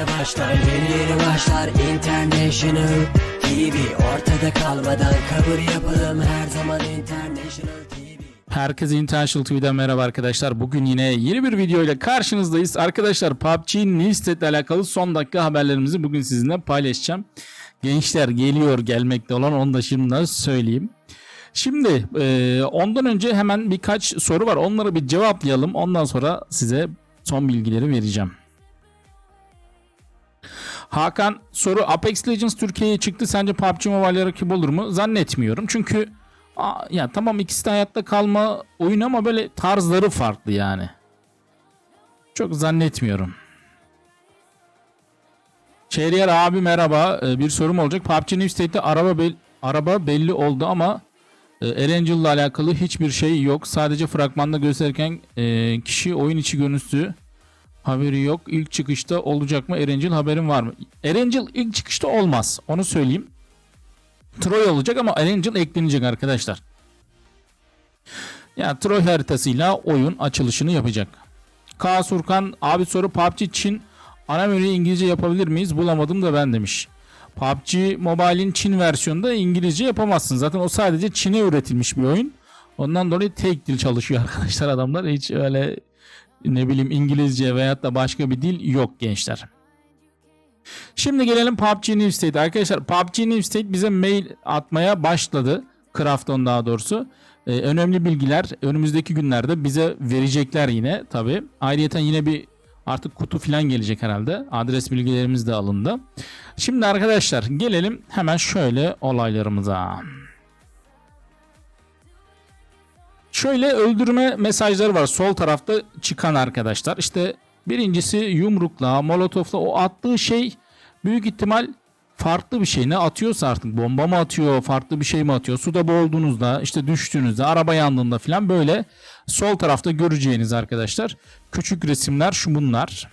yeni başlar Yeni yeni başlar International TV Ortada kalmadan kabul yapalım Her zaman International TV Herkese International TV'den merhaba arkadaşlar. Bugün yine yeni bir video ile karşınızdayız. Arkadaşlar PUBG New State ile alakalı son dakika haberlerimizi bugün sizinle paylaşacağım. Gençler geliyor gelmekte olan onu da şimdiden söyleyeyim. Şimdi e, ondan önce hemen birkaç soru var. Onları bir cevaplayalım. Ondan sonra size son bilgileri vereceğim. Hakan soru Apex Legends Türkiye'ye çıktı. Sence PUBG Mobile'e rakip olur mu? Zannetmiyorum. Çünkü aa, ya tamam ikisi de hayatta kalma oyunu ama böyle tarzları farklı yani. Çok zannetmiyorum. Şehriyer abi merhaba. Ee, bir sorum olacak. PUBG New State'te araba bel- araba belli oldu ama e, Erangel'la alakalı hiçbir şey yok. Sadece fragmanda gösterirken e, kişi oyun içi görüntüsü haberi yok. İlk çıkışta olacak mı? Erangel haberin var mı? Erangel ilk çıkışta olmaz. Onu söyleyeyim. Troy olacak ama Erangel eklenecek arkadaşlar. Yani Troy haritasıyla oyun açılışını yapacak. Kaan Surkan abi soru PUBG Çin ana menüyü İngilizce yapabilir miyiz? Bulamadım da ben demiş. PUBG Mobile'in Çin versiyonunda İngilizce yapamazsın. Zaten o sadece Çin'e üretilmiş bir oyun. Ondan dolayı tek dil çalışıyor arkadaşlar adamlar. Hiç öyle ne bileyim İngilizce veyahut da başka bir dil yok gençler. Şimdi gelelim PUBG New State. Arkadaşlar PUBG New State bize mail atmaya başladı. Krafton daha doğrusu. Ee, önemli bilgiler önümüzdeki günlerde bize verecekler yine tabi. Ayrıca yine bir artık kutu falan gelecek herhalde. Adres bilgilerimiz de alındı. Şimdi arkadaşlar gelelim hemen şöyle olaylarımıza. Şöyle öldürme mesajları var sol tarafta çıkan arkadaşlar. İşte birincisi yumrukla, molotofla o attığı şey büyük ihtimal farklı bir şey. Ne atıyorsa artık bomba mı atıyor, farklı bir şey mi atıyor? Suda boğulduğunuzda, işte düştüğünüzde, araba yandığında falan böyle sol tarafta göreceğiniz arkadaşlar. Küçük resimler şu bunlar.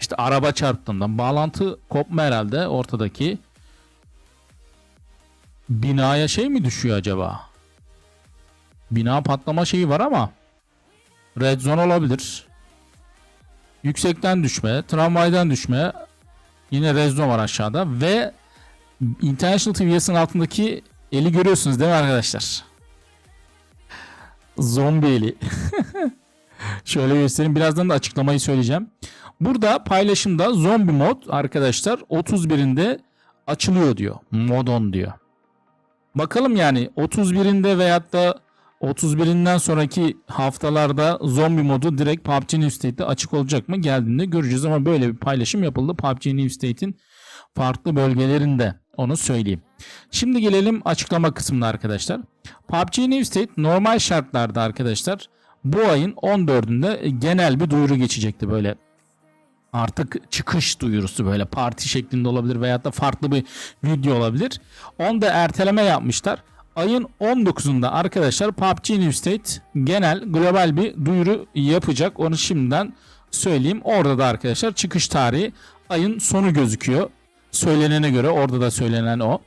İşte araba çarptığında bağlantı kopma herhalde ortadaki. Binaya şey mi düşüyor acaba? Bina patlama şeyi var ama red zone olabilir. Yüksekten düşme, tramvaydan düşme. Yine red zone var aşağıda ve International TV'sinin altındaki eli görüyorsunuz değil mi arkadaşlar? Zombi eli. Şöyle göstereyim. Birazdan da açıklamayı söyleyeceğim. Burada paylaşımda zombi mod arkadaşlar 31'inde açılıyor diyor. Modon diyor. Bakalım yani 31'inde veyahut da 31'inden sonraki haftalarda zombi modu direkt PUBG New State'de açık olacak mı geldiğinde göreceğiz ama böyle bir paylaşım yapıldı PUBG New State'in farklı bölgelerinde onu söyleyeyim. Şimdi gelelim açıklama kısmına arkadaşlar. PUBG New State normal şartlarda arkadaşlar bu ayın 14'ünde genel bir duyuru geçecekti böyle artık çıkış duyurusu böyle parti şeklinde olabilir veyahut da farklı bir video olabilir. Onda erteleme yapmışlar. Ayın 19'unda arkadaşlar PUBG New State genel global bir duyuru yapacak. Onu şimdiden söyleyeyim. Orada da arkadaşlar çıkış tarihi ayın sonu gözüküyor. Söylenene göre orada da söylenen o.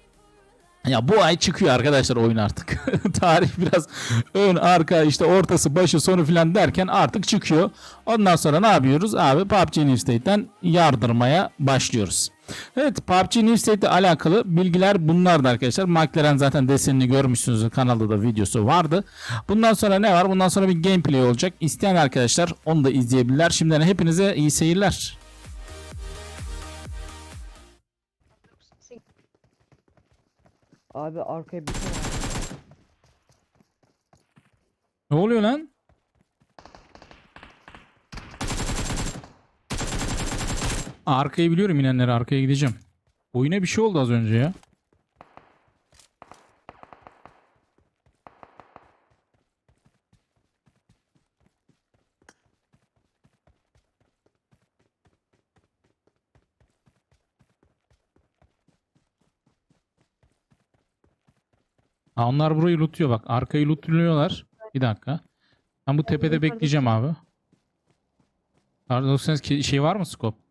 Ya bu ay çıkıyor arkadaşlar oyun artık. Tarih biraz ön arka işte ortası başı sonu filan derken artık çıkıyor. Ondan sonra ne yapıyoruz? Abi PUBG New State'den yardırmaya başlıyoruz. Evet PUBG New State ile alakalı bilgiler bunlardı arkadaşlar. McLaren zaten desenini görmüşsünüz. Kanalda da videosu vardı. Bundan sonra ne var? Bundan sonra bir gameplay olacak. İsteyen arkadaşlar onu da izleyebilirler. Şimdiden hepinize iyi seyirler. Abi arkaya bir tane Ne oluyor lan? Arkayı biliyorum inenleri arkaya gideceğim. Oyuna bir şey oldu az önce ya. Ha, onlar burayı lootluyor bak. Arkayı lootluyorlar. Bir dakika. Ben bu tepede bekleyeceğim abi. Pardon ki- şey var mı scope?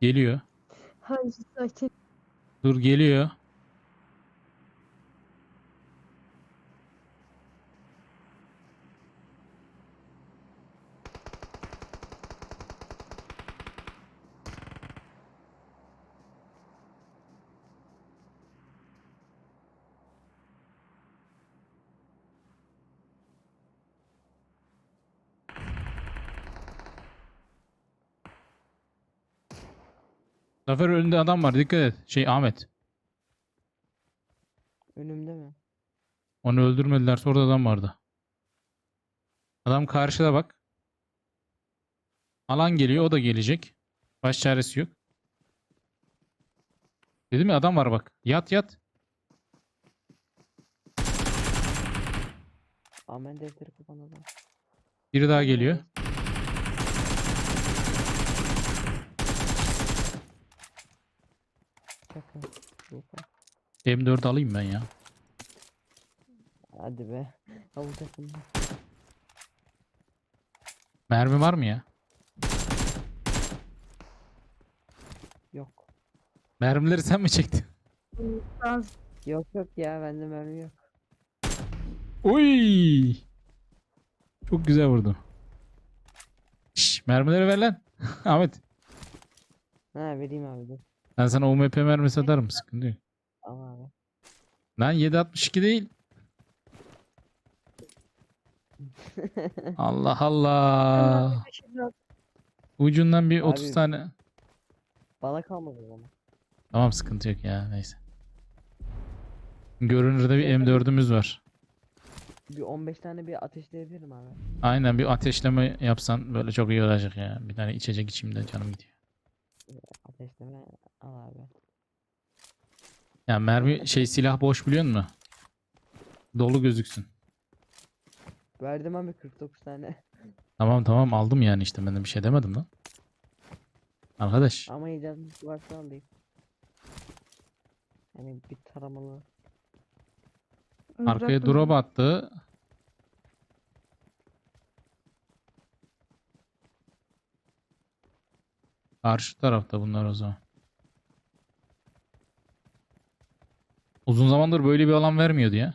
Geliyor. Hayır zaten Dur geliyor. Zafer önünde adam var dikkat et. Şey Ahmet. Önümde mi? Onu öldürmediler orada adam vardı. Adam karşıda bak. Alan geliyor o da gelecek. Baş çaresi yok. Dedim ya adam var bak. Yat yat. Amen defteri kapandı. Biri daha geliyor. Şaka. Şaka. M4 alayım ben ya. Hadi be. Takımda. Mermi var mı ya? Yok. Mermileri sen mi çektin? Yok yok ya bende mermi yok. Oy! Çok güzel vurdun. Şş, mermileri ver lan. Ahmet. Ha vereyim abi dur. Ben sana UMP mermisi atarım. Sıkıntı yok. Al abi. Lan 7.62 değil. Allah Allah. Ucundan bir 30 Abi- tane. Bana kalmadı o zaman. Tamam sıkıntı yok ya neyse. Görünürde bir M4'ümüz var. Bir 15 tane bir ateşleyebilirim abi. Aynen bir ateşleme yapsan böyle çok iyi olacak ya. Bir tane içecek içeyim de canım gidiyor. Ateşleme al abi. Ya mermi şey silah boş biliyor musun? Dolu gözüksün. Verdim abi 49 tane. Tamam tamam aldım yani işte ben de bir şey demedim lan. Arkadaş Ama icazınız varsa alayım. Yani bir taramalı. arkaya drop attı. Karşı tarafta bunlar o zaman. Uzun zamandır böyle bir alan vermiyordu ya.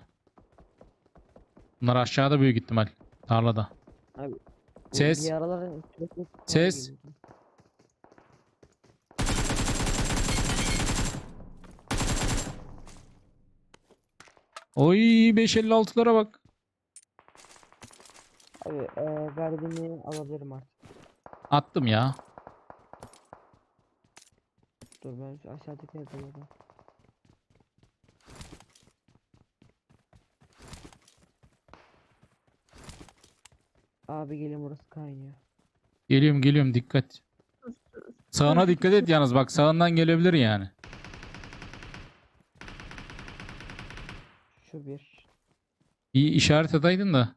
Bunlar aşağıda büyük ihtimal. Tarlada. Bu Ses. Bir aralar Ses. Oy 556'lara bak. Abi e, verdiğini alabilirim artık. Attım ya. Dur ben şu aşağıdaki evde Abi gelin burası kaynıyor. Geliyorum geliyorum dikkat. Sağına dikkat et yalnız bak sağından gelebilir yani. Şu bir. Bir işaret ataydın da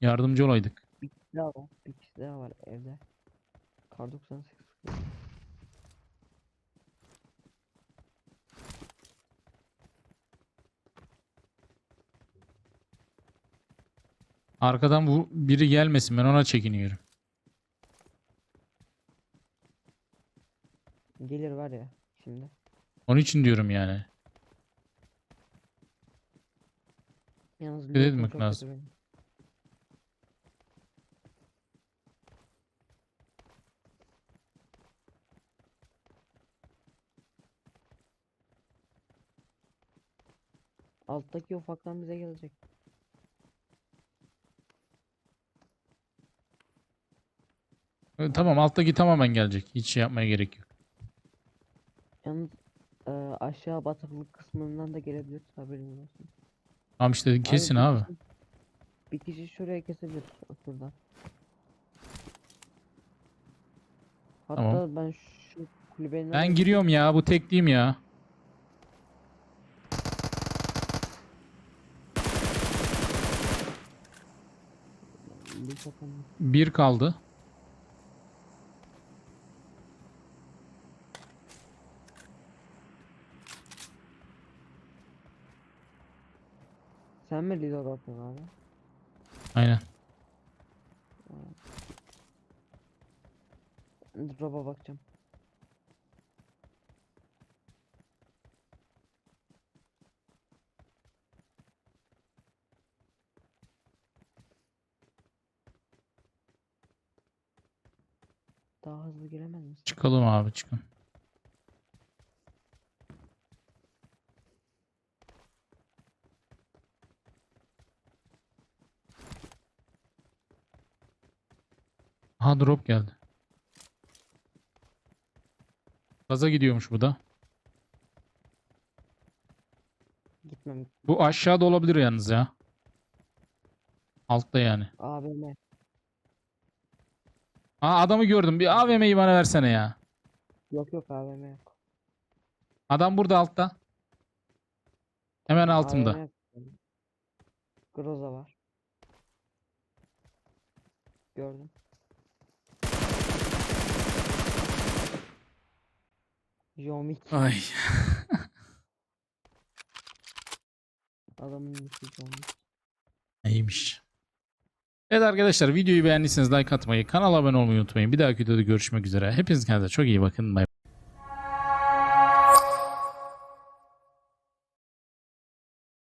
yardımcı olaydık. Bir kişi daha var. Bir kişi daha var evde. Kar 98. Arkadan bu biri gelmesin ben ona çekiniyorum. Gelir var ya şimdi. Onun için diyorum yani. Yalnız Dikkat etmek lazım. benim. Alttaki ufaktan bize gelecek. E, Tamam alttaki tamamen gelecek. Hiç şey yapmaya gerek yok. Yalnız e, aşağı bataklık kısmından da gelebilir haberiniz olsun. Tamam işte kesin abi. kişi- Bir kişi şuraya kesebilir şuradan. Hatta Tamam. ben şu kulübenin Ben giriyorum ya bu tekliyim ya. Bir kaldı. Sen mi lider attın abi? Aynen. Drop'a bakacağım. Daha hızlı giremez misin? Çıkalım abi çıkın. Ha drop geldi. Gaza gidiyormuş bu da. Gitmem. Bu aşağıda olabilir yalnız ya. Altta yani. AVM. Aa adamı gördüm. Bir AVM'yi bana versene ya. Yok yok AVM yok. Adam burada altta. Hemen altımda. AVM. Groza var. Gördüm. Jomik. Ay. Adamın ismi Jomik. İyiymiş. Evet arkadaşlar videoyu beğendiyseniz like atmayı, kanala abone olmayı unutmayın. Bir dahaki videoda görüşmek üzere. Hepiniz kendinize çok iyi bakın. Bay